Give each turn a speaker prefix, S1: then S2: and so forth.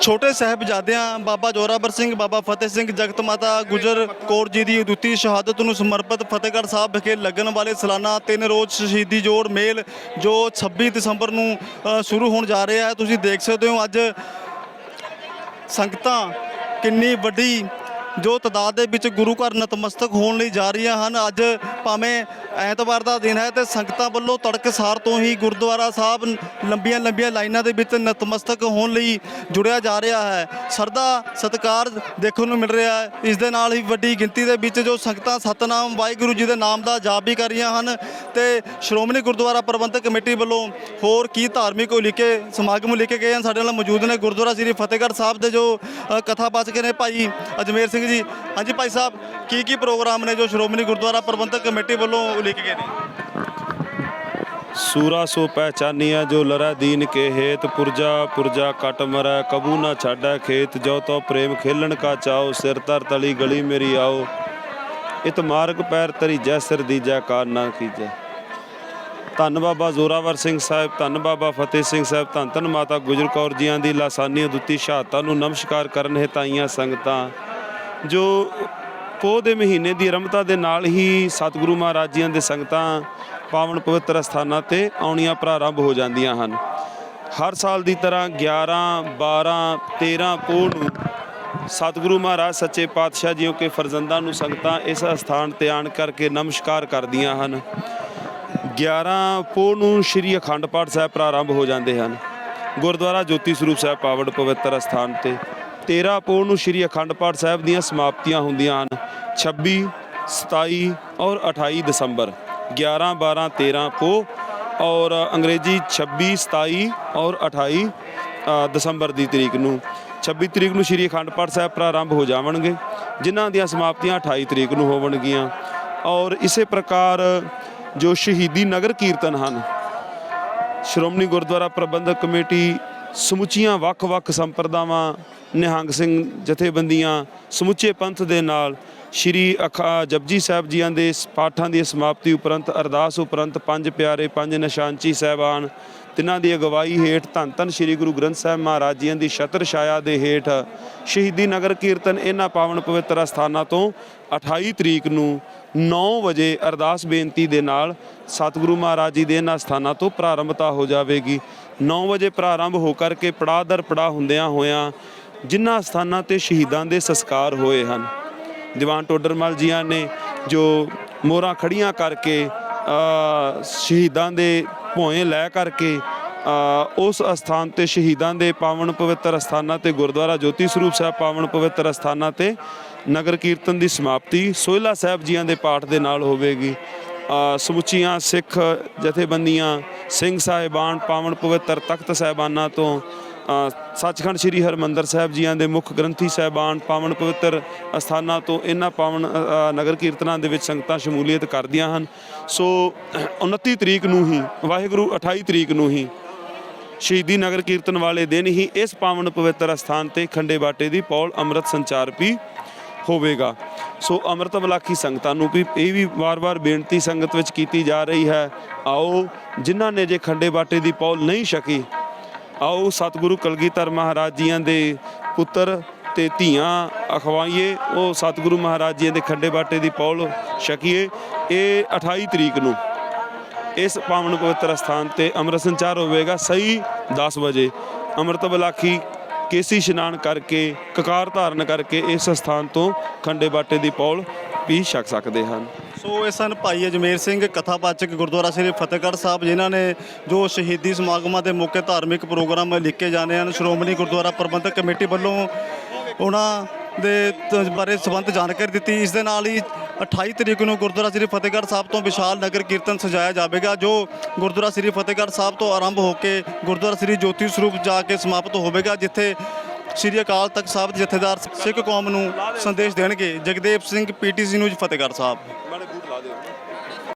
S1: ਛੋਟੇ ਸਾਹਿਬਜ਼ਾਦਿਆਂ ਬਾਬਾ ਜੋਰਾਵਰ ਸਿੰਘ, ਬਾਬਾ ਫਤਿਹ ਸਿੰਘ, ਜਗਤ ਮਾਤਾ ਗੁਜਰ ਕੌਰ ਜੀ ਦੀ ਉਦੁੱਤੀ ਸ਼ਹਾਦਤ ਨੂੰ ਸਮਰਪਿਤ ਫਤਿਹਗੜ੍ਹ ਸਾਹਿਬ ਵਿਖੇ ਲੱਗਣ ਵਾਲੇ ਸਾਲਾਨਾ ਤਿੰਨ ਰੋਜ਼ ਸ਼ਹੀਦੀ ਜੋੜ ਮੇਲ ਜੋ 26 ਦਸੰਬਰ ਨੂੰ ਸ਼ੁਰੂ ਹੋਣ ਜਾ ਰਿਹਾ ਹੈ। ਤੁਸੀਂ ਦੇਖ ਸਕਦੇ ਹੋ ਅੱਜ ਸੰਗਤਾਂ ਕਿੰਨੀ ਵੱਡੀ ਜੋ ਤਦਾਦ ਦੇ ਵਿੱਚ ਗੁਰੂ ਘਰ ਨਤਮਸਤਕ ਹੋਣ ਲਈ ਜਾ ਰਹੀਆਂ ਹਨ ਅੱਜ ਭਾਵੇਂ ਐਤਵਾਰ ਦਾ ਦਿਨ ਹੈ ਤੇ ਸੰਗਤਾਂ ਵੱਲੋਂ ਤੜਕਸਾਰ ਤੋਂ ਹੀ ਗੁਰਦੁਆਰਾ ਸਾਹਿਬ ਲੰਬੀਆਂ ਲੰਬੀਆਂ ਲਾਈਨਾਂ ਦੇ ਵਿੱਚ ਨਤਮਸਤਕ ਹੋਣ ਲਈ ਜੁੜਿਆ ਜਾ ਰਿਹਾ ਹੈ। ਸਰਦਾ ਸਤਕਾਰ ਦੇਖਣ ਨੂੰ ਮਿਲ ਰਿਹਾ ਹੈ। ਇਸ ਦੇ ਨਾਲ ਹੀ ਵੱਡੀ ਗਿਣਤੀ ਦੇ ਵਿੱਚ ਜੋ ਸੰਗਤਾਂ ਸਤਨਾਮ ਵਾਹਿਗੁਰੂ ਜੀ ਦੇ ਨਾਮ ਦਾ ਜਾਪ ਵੀ ਕਰ ਰਹੀਆਂ ਹਨ ਤੇ ਸ਼੍ਰੋਮਣੀ ਗੁਰਦੁਆਰਾ ਪ੍ਰਬੰਧਕ ਕਮੇਟੀ ਵੱਲੋਂ ਹੋਰ ਕੀ ਧਾਰਮਿਕ ਉਲੀਕੇ ਸਮਾਗਮ ਲਿਖੇ ਗਏ ਹਨ। ਸਾਡੇ ਨਾਲ ਮੌਜੂਦ ਨੇ ਗੁਰਦੁਆਰਾ ਸ੍ਰੀ ਫਤਿਹਗੜ੍ਹ ਸਾਹਿਬ ਦੇ ਜੋ ਅ, ਕਥਾ ਪਾਚਕ ਨੇ ਭਾਈ ਅਜਮੇਰ ਸਿੰਘ ਜੀ। ਹਾਂਜੀ ਭਾਈ ਸਾਹਿਬ, ਕੀ ਕੀ ਪ੍ਰੋਗਰਾਮ ਨੇ ਜੋ ਸ਼੍ਰੋਮਣੀ ਗੁਰਦੁਆਰਾ ਪ੍ਰਬੰਧਕ ਕਮੇਟੀ ਵੱਲੋਂ ਉਲੀਕੇ ਗਏ ਨੇ?
S2: ਸੂਰਾ ਸੋ ਪਹਿਚਾਨੀਆ ਜੋ ਲਰੈ ਦੀਨ ਕੇ ਹੇਤ, ਪੁਰਜਾ ਪੁਰਜਾ ਕਟ ਮਰੈ, ਕਬੂ ਨਾ ਛਾਡੈ ਖੇਤ, ਜੋ ਤੋ ਪ੍ਰੇਮ ਖੇਲਣ ਕਾ ਚਾਓ ਸਿਰ ਤਰ ਤਲੀ ਗਲੀ ਮੇਰੀ ਆਓ। ਇਤ ਮਾਰਗ ਪੈਰ ਤਰੀ ਜੈ ਸਿਰ ਦੀਜੈ ਕਾਰ ਨਾ ਕੀਜੈ। ਧੰਨ ਬਾਬਾ ਜ਼ੋਰਾਵਰ ਸਿੰਘ ਸਾਹਿਬ, ਧੰਨ ਬਾਬਾ ਫਤਿਹ ਸਿੰਘ ਸਾਹਿਬ, ਧੰਨ ਧੰਨ ਮਾਤਾ ਗੁਜਰ ਕੌਰ ਜੀਆਂ ਦੀ ਲਾਸਾਨੀ ਦੁੱਤੀ ਸ਼ਹਾਦਤਾਂ ਨੂੰ ਨਮਸਕਾਰ ਕਰਨ ਹਿਤਾਈਆਂ ਸੰਗਤਾਂ। ਜੋ ਪੋਹ ਦੇ ਮਹੀਨੇ ਦੀ ਆਰੰਭਤਾ ਦੇ ਨਾਲ ਹੀ ਸਤਿਗੁਰੂ ਮਹਾਰਾਜ ਜੀਆਂ ਦੇ ਸੰਗਤਾਂ ਪਾਵਨ ਪਵਿੱਤਰ ਸਥਾਨਾਂ ਤੇ ਆਉਣੀਆਂ ਪ੍ਰਾਰੰਭ ਹੋ ਜਾਂਦੀਆਂ ਹਨ। ਹਰ ਸਾਲ ਦੀ ਤਰ੍ਹਾਂ 11 12 13 ਪੋਹ ਨੂੰ ਸਤਿਗੁਰੂ ਮਹਾਰਾਜ ਸੱਚੇ ਪਾਤਸ਼ਾਹ ਜੀਓ ਕੇ ਫਰਜ਼ੰਦਾਂ ਨੂੰ ਸੰਗਤਾਂ ਇਸ ਸਥਾਨ ਤੇ ਆਣ ਕਰਕੇ ਨਮਸਕਾਰ ਕਰਦੀਆਂ ਹਨ। 11 ਪੋਹ ਨੂੰ ਸ਼੍ਰੀ ਅਖੰਡ ਪਾਠ ਸਾਹਿਬ ਪ੍ਰਾਰੰਭ ਹੋ ਜਾਂਦੇ ਹਨ। ਗੁਰਦੁਆਰਾ ਜੋਤੀ ਸਰੂਪ ਸਾਹਿਬ ਪਾਵਨ ਪਵਿੱਤਰ ਸਥਾਨ ਤੇ 13 ਪੋਹ ਨੂੰ ਸ਼੍ਰੀ ਅਖੰਡ ਪਾਠ ਸਾਹਿਬ ਦੀਆਂ ਸਮਾਪਤੀਆਂ ਹੁੰਦੀਆਂ ਹਨ। 26 27 ਔਰ 28 ਦਸੰਬਰ 11 12 13 ਪੋਹ ਔਰ ਅੰਗਰੇਜ਼ੀ 26 27 ਔਰ 28 ਦਸੰਬਰ ਦੀ ਤਰੀਕ ਨੂੰ। 26 ਤਰੀਕ ਨੂੰ ਸ਼੍ਰੀ ਅਖੰਡ ਪਾਠ ਸਾਹਿਬ ਪ੍ਰਾਰੰਭ ਹੋ ਜਾਵਣਗੇ, ਜਿਨ੍ਹਾਂ ਦੀਆਂ ਸਮਾਪਤੀਆਂ 28 ਤਰੀਕ ਨੂੰ ਹੋਵਣਗੀਆਂ। ਔਰ ਇਸੇ ਪ੍ਰਕਾਰ ਜੋ ਸ਼ਹੀਦੀ ਨਗਰ ਕੀਰਤਨ ਹਨ, ਸ਼੍ਰੋਮਣੀ ਗੁਰਦੁਆਰਾ ਪ੍ਰਬੰਧਕ ਕਮੇਟੀ ਸਮੁੱਚੀਆਂ ਵੱਖ-ਵੱਖ ਸੰਪਰਦਾਵਾਂ, ਨਿਹੰਗ ਸਿੰਘ ਜਥੇਬੰਦੀਆਂ, ਸਮੁੱਚੇ ਪੰਥ ਦੇ ਨਾਲ ਸ਼੍ਰੀ ਅਖਾ ਜਪਜੀ ਸਾਹਿਬ ਜੀਆਂ ਦੇ ਪਾਠਾਂ ਦੀ ਸਮਾਪਤੀ ਉਪਰੰਤ ਅਰਦਾਸ ਉਪਰੰਤ ਪੰਜ ਪਿਆਰੇ, ਪੰਜ ਨਿਸ਼ਾਨਚੀ ਸਹਿਬਾਨ ਤਿਨਾਂ ਦੀ ਅਗਵਾਈ ਹੇਠ ਧੰਨ ਧੰਨ ਸ਼੍ਰੀ ਗੁਰੂ ਗ੍ਰੰਥ ਸਾਹਿਬ ਮਹਾਰਾਜ ਜੀਆਂ ਦੀ ਛਤਰ ਛਾਇਆ ਦੇ ਹੇਠ ਸ਼ਹੀਦੀ ਨਗਰ ਕੀਰਤਨ ਇਹਨਾਂ ਪਾਵਨ ਪਵਿੱਤਰ ਸਥਾਨਾਂ ਤੋਂ 28 ਤਰੀਕ ਨੂੰ 9 ਵਜੇ ਅਰਦਾਸ ਬੇਨਤੀ ਦੇ ਨਾਲ ਸਤਿਗੁਰੂ ਮਹਾਰਾਜ ਜੀ ਦੇ ਇਹਨਾਂ ਸਥਾਨਾਂ ਤੋਂ ਪ੍ਰਾਰੰਭਤਾ ਹੋ ਜਾਵੇਗੀ। 9 ਵਜੇ ਪ੍ਰਾਰੰਭ ਹੋ ਕਰਕੇ ਪੜਾਅ ਦਰ ਪੜਾਅ ਹੁੰਦਿਆਂ ਹੋਇਆਂ ਜਿਨ੍ਹਾਂ ਸਥਾਨਾਂ ਤੇ ਸ਼ਹੀਦਾਂ ਦੇ ਸੰਸਕਾਰ ਹੋਏ ਹਨ। ਦੀਵਾਨ ਟੋਡਰਮਲ ਜੀਆਂ ਨੇ ਜੋ ਮੋਹਰਾਂ ਖੜੀਆਂ ਕਰਕੇ ਸ਼ਹੀਦਾਂ ਦੇ ਭੋਏ ਲੈ ਕਰਕੇ ਉਸ ਅਸਥਾਨ ਤੇ ਸ਼ਹੀਦਾਂ ਦੇ ਪਾਵਨ ਪਵਿੱਤਰ ਅਸਥਾਨਾਂ ਤੇ ਗੁਰਦੁਆਰਾ ਜੋਤੀ ਸਰੂਪ ਸਾਹਿਬ ਪਾਵਨ ਪਵਿੱਤਰ ਅਸਥਾਨਾਂ ਤੇ ਨਗਰ ਕੀਰਤਨ ਦੀ ਸਮਾਪਤੀ ਸੋਹਿਲਾ ਸਾਹਿਬ ਜੀਆਂ ਦੇ ਪਾਠ ਦੇ ਨਾਲ ਹੋਵੇਗੀ। ਸਮੁੱਚੀਆਂ ਸਿੱਖ ਜਥੇਬੰਦੀਆਂ, ਸਿੰਘ ਸਾਹਿਬਾਨ, ਪਾਵਨ ਪਵਿੱਤਰ ਤਖਤ ਸਾਹਿਬਾਨਾਂ ਤੋਂ ਸੱਚਖੰਡ ਸ੍ਰੀ ਹਰਮੰਦਰ ਸਾਹਿਬ ਜੀਆਂ ਦੇ ਮੁੱਖ ਗ੍ਰੰਥੀ ਸਾਹਿਬਾਨ ਪਾਵਨ ਪਵਿੱਤਰ ਅਸਥਾਨਾਂ ਤੋਂ ਇਹਨਾਂ ਪਾਵਨ ਨਗਰ ਕੀਰਤਨਾਂ ਦੇ ਵਿੱਚ ਸੰਗਤਾਂ ਸ਼ਮੂਲੀਅਤ ਕਰਦੀਆਂ ਹਨ। ਸੋ 29 ਤਰੀਕ ਨੂੰ ਹੀ, ਵਾਹਿਗੁਰੂ 28 ਤਰੀਕ ਨੂੰ ਹੀ ਸ਼ਹੀਦੀ ਨਗਰ ਕੀਰਤਨ ਵਾਲੇ ਦਿਨ ਹੀ ਇਸ ਪਾਵਨ ਪਵਿੱਤਰ ਅਸਥਾਨ ਤੇ ਖੰਡੇ ਬਾਟੇ ਦੀ ਪੌਲ ਅੰਮ੍ਰਿਤ ਸੰਚਾਰ ਵੀ ਹੋਵੇਗਾ। ਸੋ, ਅੰਮ੍ਰਿਤ ਬਲਾਖੀ ਸੰਗਤਾਂ ਨੂੰ ਵੀ ਇਹ ਵੀ ਵਾਰ-ਵਾਰ ਬੇਨਤੀ ਸੰਗਤ ਵਿੱਚ ਕੀਤੀ ਜਾ ਰਹੀ ਹੈ, ਆਓ, ਜਿਨ੍ਹਾਂ ਨੇ ਜੇ ਖੰਡੇ ਬਾਟੇ ਦੀ ਪੌਲ ਨਹੀਂ ਛਕੀ ਆਓ ਸਤਿਗੁਰੂ ਕਲਗੀਧਰ ਮਹਾਰਾਜ ਜੀਆਂ ਦੇ ਪੁੱਤਰ ਤੇ ਧੀਆਂ ਅਖਵਾਈਏ, ਉਹ ਸਤਿਗੁਰੂ ਮਹਾਰਾਜ ਜੀ ਦੇ ਖੰਡੇ ਬਾਟੇ ਦੀ ਪੌਲ ਛਕੀਏ। ਇਹ 28 ਤਰੀਕ ਨੂੰ ਇਸ ਪਾਵਨ ਪਵਿੱਤਰ ਸਥਾਨ ਤੇ ਅੰਮ੍ਰਿਤ ਸੰਚਾਰ ਹੋਵੇਗਾ ਸਹੀ 10 ਵਜੇ। ਅੰਮ੍ਰਿਤ ਬਲਾਖੀ, ਕੇਸੀ ਇਸ਼ਨਾਨ ਕਰਕੇ, ਕਕਾਰ ਧਾਰਨ ਕਰਕੇ ਇਸ ਸਥਾਨ ਤੋਂ ਖੰਡੇ ਬਾਟੇ ਦੀ ਪੌਲ ਵੀ ਛਕ ਸਕਦੇ ਹਨ।
S1: ਸੋ ਇਹ ਸਨ ਭਾਈ ਅਜਮੇਰ ਸਿੰਘ ਕਥਾਵਾਚਕ ਗੁਰਦੁਆਰਾ ਸ੍ਰੀ ਫਤਿਹਗੜ੍ਹ ਸਾਹਿਬ, ਜਿਨ੍ਹਾਂ ਨੇ ਜੋ ਸ਼ਹੀਦੀ ਸਮਾਗਮਾਂ ਦੇ ਮੌਕੇ ਧਾਰਮਿਕ ਪ੍ਰੋਗਰਾਮ ਲਿਖੇ ਜਾਣੇ ਹਨ, ਸ਼੍ਰੋਮਣੀ ਗੁਰਦੁਆਰਾ ਪ੍ਰਬੰਧਕ ਕਮੇਟੀ ਵੱਲੋਂ ਉਹਨਾਂ ਦੇ ਬਾਰੇ ਸੰਬੰਧ ਜਾਣਕਾਰੀ ਦਿੱਤੀ। ਇਸ ਦੇ ਨਾਲ ਹੀ 28 ਤਰੀਕ ਨੂੰ ਗੁਰਦੁਆਰਾ ਸ੍ਰੀ ਫਤਿਹਗੜ੍ਹ ਸਾਹਿਬ ਤੋਂ ਵਿਸ਼ਾਲ ਨਗਰ ਕੀਰਤਨ ਸਜਾਇਆ ਜਾਵੇਗਾ, ਜੋ ਗੁਰਦੁਆਰਾ ਸ੍ਰੀ ਫਤਿਹਗੜ੍ਹ ਸਾਹਿਬ ਤੋਂ ਆਰੰਭ ਹੋ ਕੇ ਗੁਰਦੁਆਰਾ ਸ੍ਰੀ ਜੋਤੀ ਸਰੂਪ ਜਾ ਕੇ ਸਮਾਪਤ ਹੋਵੇਗਾ, ਜਿੱਥੇ ਸ੍ਰੀ ਅਕਾਲ ਤਖਤ ਸਾਹਿਬ ਜਥੇਦਾਰ ਸਿੱਖ ਕੌਮ ਨੂੰ ਸੰਦੇਸ਼ ਦੇਣਗੇ। Jagdev Singh PTC news, Fatehgarh Sahib.